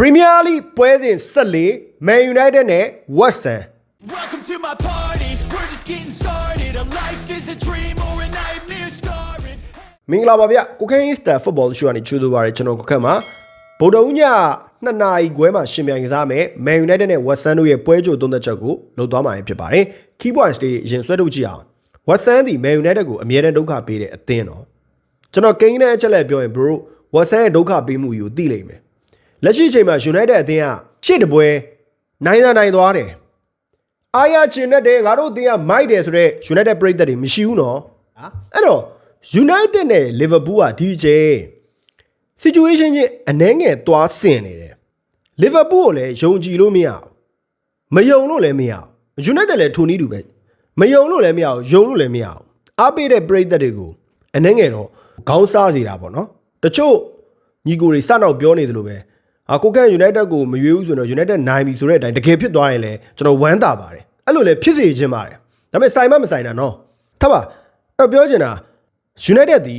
ပရီးမီးယားလိပွဲစဉ်14 Man United နဲ့ West Ham Welcome to my party. We're just getting started. A life is a dream or a nightmare scarring. မင်္ဂလာပါဗျကိုခင်းစတာဖုတ်ဘောရှိုးကနေချူလို့ပါရကျွန်တော်ကိုခန့်မှာဗုဒ္ဓဦးည2နာရီခွဲမှာရှင်ပြိုင်ကစားမယ် Man United နဲ့ West Ham တို့ရဲ့ပွဲကြိုသုံးသက်ချက်ကိုလုပ်သွားမှာဖြစ်ပါတယ် Key points တွေအရင်ဆွဲထုတ်ကြည့်အောင် West Ham ဒီ Man United ကိုအမြဲတမ်းဒုက္ခပေးတဲ့အသင်းတော့ကျွန်တော်ကိန်းတဲ့အချက်လက်ပြောရင် bro West Ham ရဲ့ဒုက္ခပေးမှုကိုသိလိမ့်မယ် လက်ရှိအချိန်မှာ United အသင်းကရှေ့တပွဲနိုင်သာနိုင်သွားတယ်အားရချင်တတ်တယ်ငါတို့အသင်းကမိုက်တယ်ဆိုတော့ United ပြိသက်တွေမရှိဘူးနော်ဟာအဲ့တော့ United နဲ့ Liverpool ကဒီအချိန် situation ချင်းအနှဲငယ်သွားဆင်နေတယ် Liverpool ကိုလည်းယုံကြည်လို့မရဘူးမယုံလို့လည်းမရဘူး United လည်းထိုနည်းတူပဲမယုံလို့လည်းမရဘူးယုံလို့လည်းမရဘူးအားပေးတဲ့ပြိသက်တွေကိုအနှဲငယ်တော့ခေါင်းစားစေတာပေါ့နော်တချို့ညီကိုတွေစနောက်ပြောနေသလိုပဲ အာကိုကန့် United ကိုမရွေးဘူးဆိုတော့ United နိုင်ပြီဆိုတဲ့အတိုင်းတကယ်ဖြစ်သွားရင်လည်းကျွန်တော်ဝမ်းသာပါတယ်အဲ့လိုလည်းဖြစ်စေခြင်းပါတယ်ဒါပေမဲ့ဆိုင်မမဆိုင်တာနော်ထပ်ပါအဲ့တော့ပြောချင်တာ United ဒီ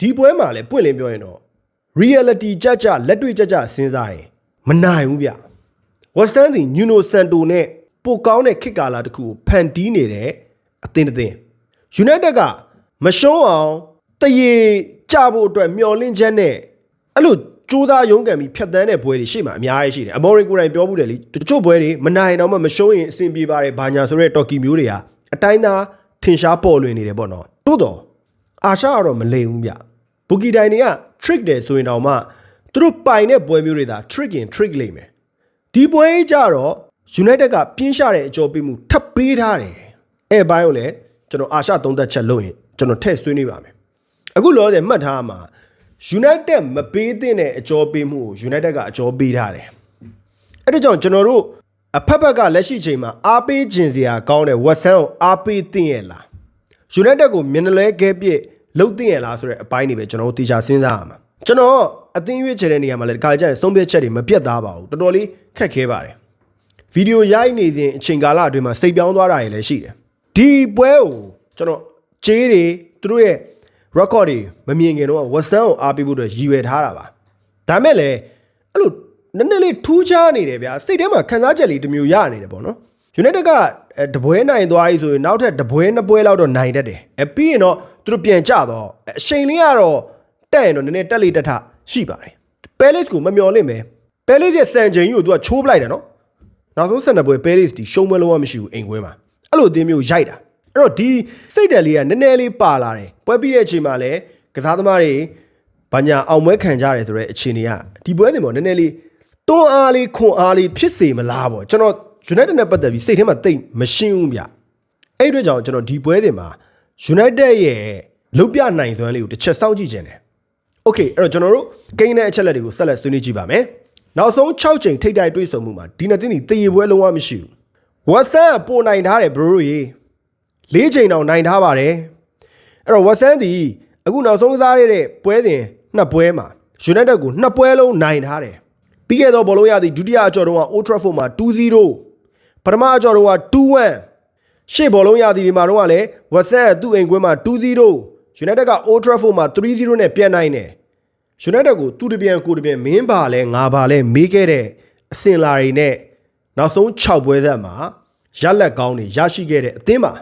ဒီပွဲမှာလည်းပွင့်လင်းပြောရင်တော့ reality ကြကြလက်တွေ့ကြကြစဉ်းစားရင်မနိုင်ဘူးဗျ West Ham ဒီ Nuno Santo နဲ့ပိုကောင်းတဲ့ခေတ်ကာလတစ်ခုကိုဖန်တီးနေတဲ့အသင်းတစ်သင်း United ကမရှုံးအောင်တရေကြဖို့အတွက်မျောလင့်ချက်နဲ့အဲ့လို ကြိုးစားရုန်းကန်ပြီးဖြတ်တန်းတဲ့ပွဲတွေရှေ့မှာအများကြီးရှိတယ်အမော်ရင်ကိုယ်တိုင်ပြောမှုတယ်လေတချို့ပွဲတွေမနိုင်တော့မှမရှုံးရင်အဆင်ပြေပါတယ်ဘာညာဆိုတဲ့တော်ကီမျိုးတွေဟာအတိုင်းသားထင်ရှားပေါ်လွင်နေတယ်ပေါ့နော်တိုးတော့အာရှကတော့မလိမ်ဘူးဗျဘူကီတိုင်တွေက trick တယ်ဆိုရင်တော့မှသူတို့ပိုင်တဲ့ပွဲမျိုးတွေသာ trick ရင် trick လိမ့်မယ်ဒီပွဲကြီးကြတော့ United ကပြင်းရှာတဲ့အကြောပေးမှုထပ်ပေးထားတယ်။အဲဘိုင်းကိုလည်းကျွန်တော်အာရှသုံးသက်ချက်လုပ်ရင်ကျွန်တော်ထည့်ဆွေးနွေးပါမယ်။အခုလောဆယ်မှတ်ထားမှာ United မပေးသင့်တဲ့အကြောပေးမှုကို United ကအကြောပေးထားတယ်။အဲဒါကြောင့်ကျွန်တော်တို့အဖက်ဖက်ကလက်ရှိချိန်မှာအားပေးခြင်းစရာကောင်းတဲ့ West Ham ကိုအားပေးသင့်ရဲ့လား။ United ကိုမျက်နှာလဲကဲပြစ်လှုပ်သင့်ရဲ့လားဆိုတဲ့အပိုင်းတွေပဲကျွန်တော်တို့တေချာစဉ်းစားရမှာ။ကျွန်တော်အသင်းရွေးချယ်တဲ့နေရာမှာလည်းဒီခါကျရင်ဆုံးဖြတ်ချက်တွေမပြတ်သားပါဘူး။တော်တော်လေးခက်ခဲပါတယ်။ဗီဒီယိုရိုက်နေစဉ်အချိန်ကာလအတွင်းမှာစိတ်ပြောင်းသွားတာတွေလည်းရှိတယ်ဒီပွဲကိုကျွန်တော်ဂျေးတွေသူတို့ရဲ့ record တွေမမြင်ခင်တော့ဝက်ဆန်ကိုအားပေးဖို့အတွက်ရည်ရွယ်ထားတာပါဒါမဲ့လည်းအဲ့လိုနည်းနည်းလေးထူးခြားနေတယ်ဗျာစိတ်ထဲမှာခံစားချက်လေးတစ်မျိုးရနေတယ်ပေါ့နော် United ကအဲတပွဲနိုင်သွားပြီဆိုရင်နောက်ထပ်တပွဲနှစ်ပွဲလောက်တော့နိုင်တတ်တယ်အဲပြီးရင်တော့သူတို့ပြန်ကြတော့အချိန်လေးကတော့တက်ရင်တော့နည်းနည်းတက်လေးတက်ထရှိပါတယ် Palace ကိုမမျော်လင့်ပဲ Palace ရဲ့စံချိန်ကြီးကိုသူကချိုးပလိုက်တယ်နော်နောက်ဆုံးဆက်နှစ်ပွဲပဲရစ်တီရှုံးပွဲလုံးဝမရှိဘူးအိမ်ခွဲမှာအဲ့လိုအသင်းမျိုးရိုက်တာ အဲ့တော့ဒီစိတ်တယ်လေးကနည်းနည်းလေးပါလာတယ်ပွဲပြီးတဲ့အချိန်မှာလည်းကစားသမားတွေဘာညာအောင်ပွဲခံကြရတယ်ဆိုတော့အခြေအနေကဒီပွဲတင်ပေါ့နည်းနည်းလေးတွန်းအားလေးခွန်အားလေးဖြစ်စေမလားပေါ့ကျွန်တော် United နဲ့ပတ်သက်ပြီးစိတ်ထဲမှာတိတ်မရှင်းဘူးဗျအဲ့ဒီအတွက်ကြောင့်ကျွန်တော်ဒီပွဲတင်မှာ United ရဲ့လုတ်ပြနိုင်သွမ်းလေးကိုတစ်ချက်စောင့်ကြည့်ခြင်းတယ် โอเคအဲ့တော့ကျွန်တော်တို့ကိန်းတဲ့အချက်လက်တွေကိုဆက်လက်ဆွေးနွေးကြည့်ပါမယ်နောက်ဆုံး6ချိန်ထိပ်တိုက်တွေ့ဆုံမှုမှာဒီနှစ်သင်းဒီတရေပွဲလုံးဝမရှိဘူးဝက်ဆန်ကပိုနိုင်ထားတယ်ဘရိုရေ ၄ချိန်တောင်နိုင်ထားပါတယ်အဲ့တော့ဝက်ဆန်ဒီအခုနောက်ဆုံးကစားရတဲ့ပွဲစဉ်နှစ်ပွဲမှာ United ကိုနှစ်ပွဲလုံးနိုင်ထားတယ်ပြီးခဲ့သောဘောလုံးရသည့်ဒုတိယအကြော်တုန်းက Old Trafford မှာ2-0ပထမအကြော်တုန်းက2-1ရှေ့ဘောလုံးရသည်ဒီမှာတော့ကလည်းဝက်ဆန်ကသူ့အိမ်ကွင်းမှာ2-0 United က Old Trafford မှာ3-0နဲ့ပြန်နိုင်တယ် United ကိုသူတပြန်ကိုတပြန်မင်းပါလဲငါပါလဲမေးခဲ့တဲ့အစင်လာတွေနဲ့နောက်ဆုံး6ပွဲဆက်မှာရလက်ကောင်းတွေရရှိခဲ့တဲ့အသင်းပါ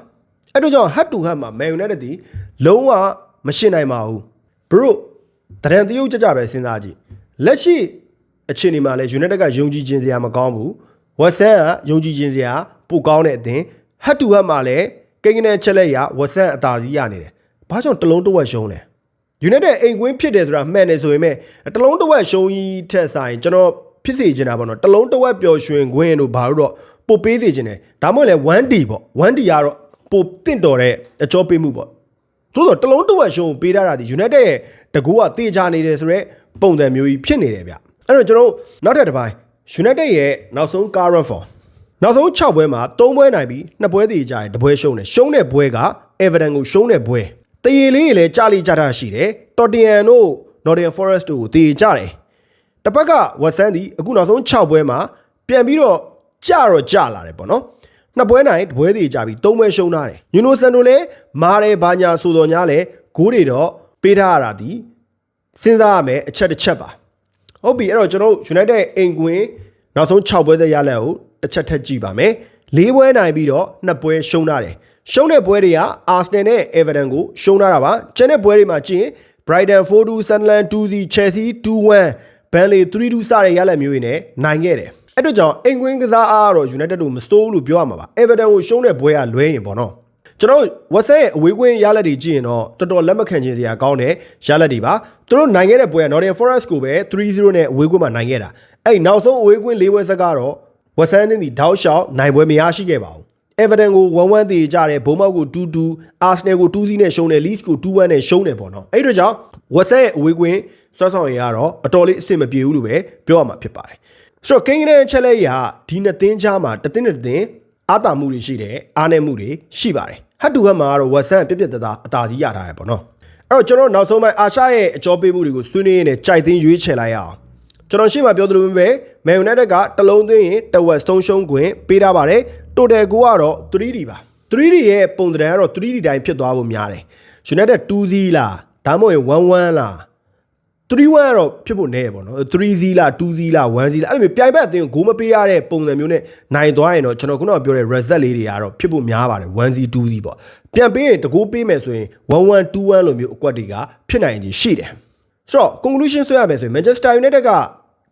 အဲ့တို့ကြောင့် head to head မှာ Man United ဒီလုံးဝမရှင်းနိုင်ပါဘူး bro တရန်တရုတ်ကြကြပဲစဉ်းစားကြည့်လက်ရှိအခြေအနေမှာလဲ United ကယုံကြည်ခြင်းစရာမကောင်းဘူး West Ham ကယုံကြည်ခြင်းစရာပိုကောင်းတဲ့အသင်း head to head မှာလဲကိန်းကနေချက်လက်ရ West Ham အသာစီးရနေတယ်ဘာကြောင့်တစ်လုံးတစ်ဝက်ရှုံးလဲ United အိမ်ကွင်းဖြစ်တယ်ဆိုတာမှန်တယ်ဆိုရင်မဲ့တလုံးတစ်ဝက်ရှုံးကြီးထက်ဆိုင်ကျွန်တော်ဖြစ်စေချင်တာပေါ့နော်တလုံးတစ်ဝက်ပျော်ရွှင်ခွင့်တို့ဘာလို့တော့ပို့ပေးစေချင်တယ်ဒါမှမဟုတ်လေ 1D ပေါ့ 1D ကတော့ ပိုတင့်တော်တဲ့အကြောပေးမှုပေါ့သို့တော့တလုံးတစ်ဝက်ရှုံးပေးထားတာဒီ United ရဲ့တကူကတေချာနေတယ်ဆိုတော့ပုံစံမျိုးကြီးဖြစ်နေတယ်ဗျအဲ့တော့ကျွန်တော်နောက်ထပ်တစ်ပိုင်း United ရဲ့နောက်ဆုံး current form နောက်ဆုံး6ပွဲမှာ3ပွဲနိုင်ပြီး2ပွဲတည်ကြတယ်တပွဲရှုံးတယ်ရှုံးတဲ့ပွဲက Everton ကိုရှုံးတဲ့ပွဲတရေလေးတွေလည်းကြားလိကြတာရှိတယ် Tottenham တို့ Nottingham Forest တို့ကိုတည်ကြတယ်တစ်ဖက်က West Ham ဒီအခုနောက်ဆုံး6ပွဲမှာပြန်ပြီးတော့ကြတော့ကြလာတယ်ပေါ့နော် နှစ်ပွဲနိုင်တစ်ပွဲတည်ကြပြီး3ပွဲရှုံးထားတယ်ယူနိုဆန်တို့လည်းမားတယ်ဘာညာဆိုတော်ညာလဲဂိုးတွေတော့ပေးထားရတာဒီစဉ်းစားရမယ်အချက်တစ်ချက်ပါဟုတ်ပြီအဲ့တော့ကျွန်တော်တို့ United အိမ်ကွင်းနောက်ဆုံး6ပွဲသက်ရလက်ကိုတစ်ချက်ထက်ကြည့်ပါမယ်၄ပွဲနိုင်ပြီးတော့နှစ်ပွဲရှုံးထားတယ်ရှုံးတဲ့ပွဲတွေက Arsenal နဲ့ Everton ကိုရှုံးထားတာပါကျန်တဲ့ပွဲတွေမှာကြည့်ရင် Brighton 4-2 Sunderland 2-0 Chelsea 2-1 Burnley 3-2စတဲ့ရလက်မျိုးတွေနဲ့နိုင်ခဲ့တယ် အဲ့တော့ကြောင့်အိမ်ကွင်းကစားအားကတော့ United တို့မစိုးဘူးလို့ပြောရမှာပါ Everton ကိုရှုံးတဲ့ပွဲကလွဲရင်ပေါ့နော်ကျွန်တော်ဝက်ဆက်ရဲ့အဝေးကွင်းရလက်တွေကြည့်ရင်တော့တော်တော်လက်မခံချင်စရာကောင်းတဲ့ရလက်တွေပါသူတို့နိုင်ခဲ့တဲ့ပွဲက Nottingham Forest ကိုပဲ3-0နဲ့အဝေးကွင်းမှာနိုင်ခဲ့တာအဲ့နောက်ဆုံးအဝေးကွင်း၄ပွဲဆက်ကတော့ဝက်ဆန်တင်းဒီတောက်လျှောက်နိုင်ပွဲမရရှိခဲ့ပါဘူး Everton ကို1-1တည်ကြတယ်ဘုံမောက်ကို2-2 Arsenal ကို2-0နဲ့ရှုံးတယ် Leeds ကို2-1နဲ့ရှုံးတယ်ပေါ့နော်အဲ့ဒီတော့ကြောင့်ဝက်ဆက်ရဲ့အဝေးကွင်းစွမ်းဆောင်ရည်ကတော့အတော်လေးအဆင်မပြေဘူးလို့ပဲပြောရမှာဖြစ်ပါတယ် ဆိုတော့ကိန်းတဲ့ချက်လက်ရဒီနှစ်သင်းကြားမှာတစ်သင်းနဲ့တစ်သင်းအာတာမှုတွေရှိတယ်အားနည်းမှုတွေရှိပါတယ်ဟတ်တူဟတ်မှာကတော့ဝက်ဆန်ပြက်ပြက်တသားအသာကြီးရထားရပေါ့နော်အဲ့တော့ကျွန်တော်နောက်ဆုံးပိုင်းအာရှရဲ့အကြောပေးမှုတွေကိုဆွေးနွေးရင်းနဲ့ကြိုက်သင်းရွေးချယ်လိုက်ရအောင်ကျွန်တော်ရှေ့မှာပြောသလိုပဲ Man United ကတလုံးသွင်းရင်တဝက်ဆုံးရှုံးခွင့်ပေးထားပါတယ် total ကိုကတော့ 3D ပါ 3D ရဲ့ပုံသဏ္ဍာန်ကတော့ 3D တိုင်းဖြစ်သွားဖို့များတယ် United 2Z လားဒါမှမဟုတ်11လား 3-1ကတော့ဖြစ်ဖို့နဲပေါ့နော် 3Z လား 2Z လား 1Z လားအဲ့လိုမျိုးပြိုင်ဘက်အသင်းကိုဂိုးမပေးရတဲ့ပုံစံမျိုးနဲ့နိုင်သွားရင်တော့ကျွန်တော်ခုနကပြောတဲ့ result လေးတွေကတော့ဖြစ်ဖို့များပါတယ် 1Z 2Z ပေါ့ပြန်ပေးရင်တကူပေးမယ်ဆိုရင်11 21လိုမျိုးအကွက်တွေကဖြစ်နိုင်ခြင်းရှိတယ်ဆိုတော့ conclusion ဆွဲရမယ်ဆိုရင် Manchester United က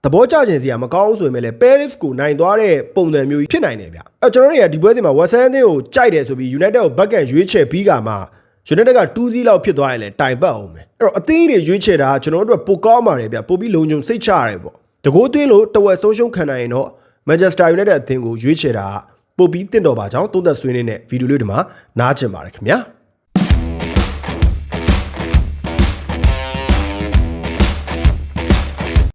သဘောကျခြင်းစီကမကောင်းဘူးဆိုရင်လည်း Paris ကိုနိုင်သွားတဲ့ပုံစံမျိုးကြီးဖြစ်နိုင်တယ်ဗျအဲကျွန်တော်တို့တွေကဒီပွဲစဉ်မှာ West Ham အသင်းကိုကြိုက်တယ်ဆိုပြီး United ကိုဘက်ကရွေးချယ်ပြီးကမှ United က2-0လောက်ဖြစ်သွားရင်လည်းတိုင်ပတ်အောင်မယ်အဲ့တော့အသင်းတွေရွေးချယ်တာကကျွန်တော်တို့ကပိုကောင်းပါတယ်ဗျပိုပြီးလုံခြုံစိတ်ချရတယ်ပေါ့တကိုးသွင်းလို့တဝက်ဆုံးရှုံးခံနိုင်ရင်တော့ Manchester United အသင်းကိုရွေးချယ်တာကပိုပြီးတင့်တော်ပါကြောင်းသုံးသက်ဆွေးနွေးတဲ့ဗီဒီယိုလေးဒီမှာနားကျင်ပါတယ်ခင်ဗျာ